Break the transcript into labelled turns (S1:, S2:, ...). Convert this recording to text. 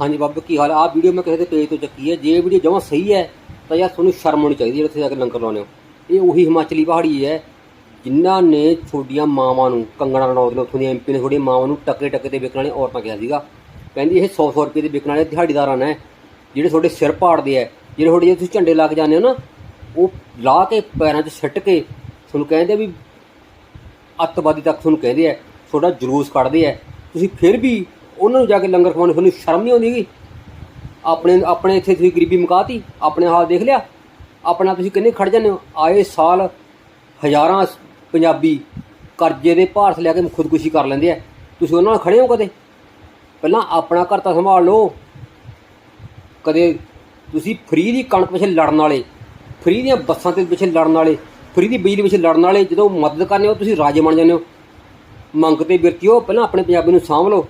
S1: ਹਾਂਜੀ ਬਾਬੂ, ਕੀ ਹਾਲ ਆ? ਵੀਡੀਓ ਮੈਂ ਕਿਸੇ ਦੇ ਪੇਜ ਤੋਂ ਚੱਕੀ ਹੈ। ਜੇ ਵੀਡੀਓ ਜਮਾਂ ਸਹੀ ਹੈ, ਤਾਂ ਯਾਰ ਤੁਹਾਨੂੰ ਸ਼ਰਮ ਹੋਣੀ ਚਾਹੀਦੀ ਹੈ ਉੱਥੇ ਜਾ ਕੇ ਲੰਗਰ ਲਾਉਂਦੇ ਹੋ ਇਹ ਉਹੀ ਹਿਮਾਚਲੀ ਪਹਾੜੀ ਹੈ, ਜਿਨ੍ਹਾਂ ਨੇ ਤੁਹਾਡੀਆਂ ਮਾਵਾਂ ਨੂੰ ਕੰਗਣਾ ਰਣੌਤ ਨੇ, ਉੱਥੋਂ ਦੀ ਐਮਪੀ ਨੇ ਤੁਹਾਡੀਆਂ ਮਾਵਾਂ ਨੂੰ ਟੱਕੇ ਟੱਕੇ ਤੇ ਵਿਕਣ ਵਾਲੀਆਂ ਔਰਤਾਂ ਕਿਹਾ ਸੀਗਾ। ਕਹਿੰਦੀ ਇਹ 100 100 ਰੁਪਏ ਦੇ ਵਿਕਣ ਵਾਲੇ ਦਿਹਾੜੀਦਾਰਾਂ ਨੇ, ਜਿਹੜੇ ਤੁਹਾਡੇ ਸਿਰ ਪਾੜਦੇ ਆ, ਜਿਹੜੇ ਤੁਹਾਡੇ ਜੇ ਤੁਸੀਂ ਝੰਡੇ ਲਾ ਕੇ ਜਾਂਦੇ ਹੋ ਨਾ, ਉਹ ਲਾ ਕੇ ਪੈਰਾਂ 'ਚ ਸਿੱਟ ਕੇ ਤੁਹਾਨੂੰ ਕਹਿੰਦੇ ਵੀ ਅੱਤਵਾਦੀ ਤੱਕ ਤੁਹਾਨੂੰ ਕਹਿੰਦੇ ਆ, ਤੁਹਾਡਾ ਜਲੂਸ ਕੱਢਦੇ ਆ। ਤੁਸੀਂ ਫਿਰ ਵੀ ਉਹਨਾਂ ਨੂੰ ਜਾ ਕੇ ਲੰਗਰ ਖਵਾਉਣੇ, ਤੁਹਾਨੂੰ ਸ਼ਰਮ ਨਹੀਂ ਆਉਂਦੀ ਗੀ ਆਪਣੇ ਆਪਣੇ ਇੱਥੇ ਤੁਸੀਂ ਗਰੀਬੀ ਮੁਕਾਤੀ, ਆਪਣੇ ਹਾਲ ਦੇਖ ਲਿਆ? ਆਪਣਾ ਤੁਸੀਂ ਕਿੰਨੇ ਖੜ ਜਾਂਦੇ ਹੋ? ਆਏ ਸਾਲ ਹਜ਼ਾਰਾਂ ਪੰਜਾਬੀ ਕਰਜ਼ੇ ਦੇ ਭਾਰ ਲੈ ਕੇ ਖੁਦਕੁਸ਼ੀ ਕਰ ਲੈਂਦੇ ਆ। ਤੁਸੀਂ ਉਹਨਾਂ ਨਾਲ ਖੜੇ ਹੋ ਕਦੇ? ਪਹਿਲਾਂ ਆਪਣਾ ਘਰ ਤਾਂ ਸੰਭਾਲ ਲਓ। ਕਦੇ ਤੁਸੀਂ ਫ੍ਰੀ ਦੀ ਕਣਕ ਪਿੱਛੇ ਲੜਨ ਵਾਲੇ, ਫ੍ਰੀ ਦੀਆਂ ਬੱਸਾਂ ਤੇ ਪਿੱਛੇ ਲੜਨ ਵਾਲੇ, ਫ੍ਰੀ ਦੀ ਬਿਜਲੀ ਪਿੱਛੇ ਲੜਨ ਵਾਲੇ ਜਦੋਂ ਮਦਦ ਕਰਨੇ ਹੋ ਤੁਸੀਂ ਰਾਜੇ ਬਣ ਜਾਂਦੇ ਹੋ। ਮੰਗ ਤੇ ਬਿਰਤੀਓ ਪਹਿਲਾਂ ਆਪਣੇ ਪੰਜਾਬੀ ਨੂੰ ਸਾਂਭ ਲਓ।